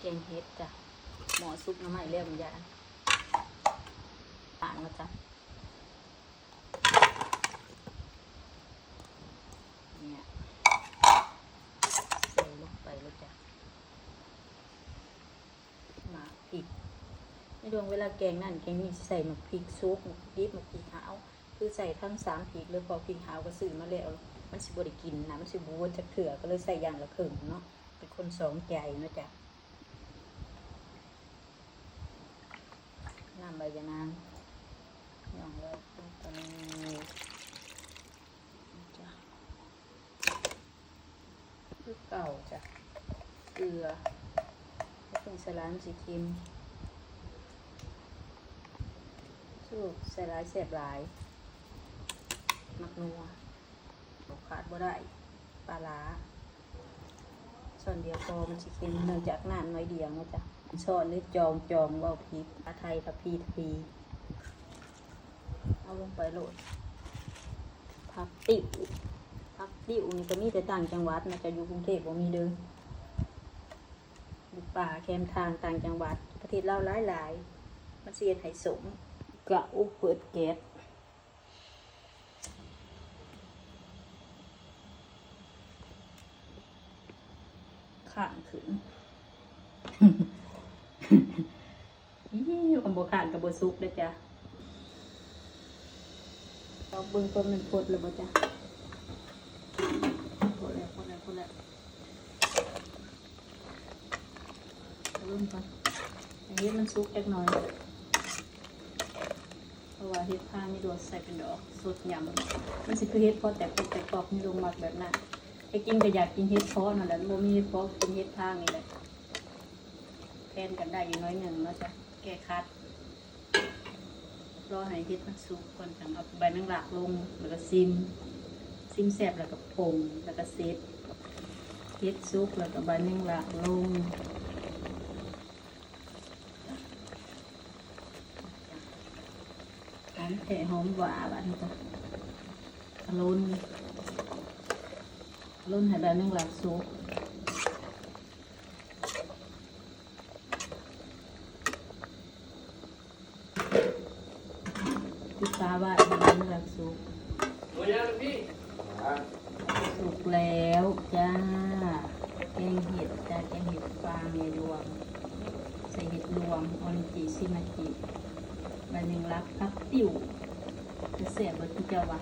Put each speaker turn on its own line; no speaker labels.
แกงเฮ็ดจ้ะ หมอซุปน้ำใหม่เรียบยาต่างแล้วจ้ะเนี่ยใส่ลงไปแล้วจ้ะหมาพริกในดวงเวลาแกงนั่นแกงนี่ใส่หมักพริกซุปหมักดิบหมักพริกขาว คือใส่ทั้งสามพริกเลยพอพริกขาวก็ซื้อมาแล้วมันสิบริกินนะมันสิบวนจะเถื่อก็เลยใส่อย่างละครึ่งเนาะเป็นคนสองใจเนาะจ้ะ น้ำ ใบยะนางย่องไว้ตรงตรงนี้จ้ะคือเก่าจ้ะ เกลือแล้วเป็นสลามสีครีมสูบใส่ลายเสียบหลาย มักนัวขาดบ่ได้ ปลาร้า ส่วนเดียวพอมันสิเค็มเนื่องจากน้ำน้อยเดียวนะจ๊ะช้อนหรือจองจองว่าพีอาไทยกับพีทพีเอาลงไปโหลดผักติ๋วผักติ๋วนี่ก็มีแต่ต่างจังหวัดนะจะอยู่กรุงเทพบ่มีเด้ออยู่ป่าแคมทางต่างจังหวัด ประเทศเราหลายหลายๆมันเสียนไห้สมกะอุเปิดแก๊ส ข้างขึ้นยี่กับบข้างกับบซุกเลยจ้ะเราเบิ่งต้นมันพดเลยบ่จ้ะพดแล้วพดแล้วพดแล้วเริ่มก่อนอันนี้มันซุกเล็กน้อยเพราะว่าเฮ็ดผ้านี่โดนใส่เป็นดอกสดยำมันสิคือเฮ็ดพอแต่พอแต่กรอบนี่ลงมาแบบนั้น ไอ้กินก็อยากกินเฮ็ดเพาะนั่นแหละบ่มีเฮ็ดเพาะกินเฮ็ดทางนี่แหละแทนกันได้อยู่น้อยหนึ่งเนาะจ้ะแก้คัดรอให้เฮ็ดมันสุกก่อนจังเอาใบแมงลักลงแล้วก็ซิม ซิมแซบแล้วก็ผงแล้วก็เซตเฮ็ดสุกแล้วก็ใบแมงลักลงหอมแผ่หอมหวานบัดนี้จ้ะกะลุน รุ่นให้แบบนึงหลักซุปพิซซ่าว่าแบบนึงหลักซุป
ตัวยังพี่
สุกแล้วจ้า แกงเห็ดจ้าแกงเห็ดฟางในรวมใส่เห็ดรวมออริจิซิมาจิใบหนึ่งรักพักติ๋วจะเสียบที่เจ้าวะ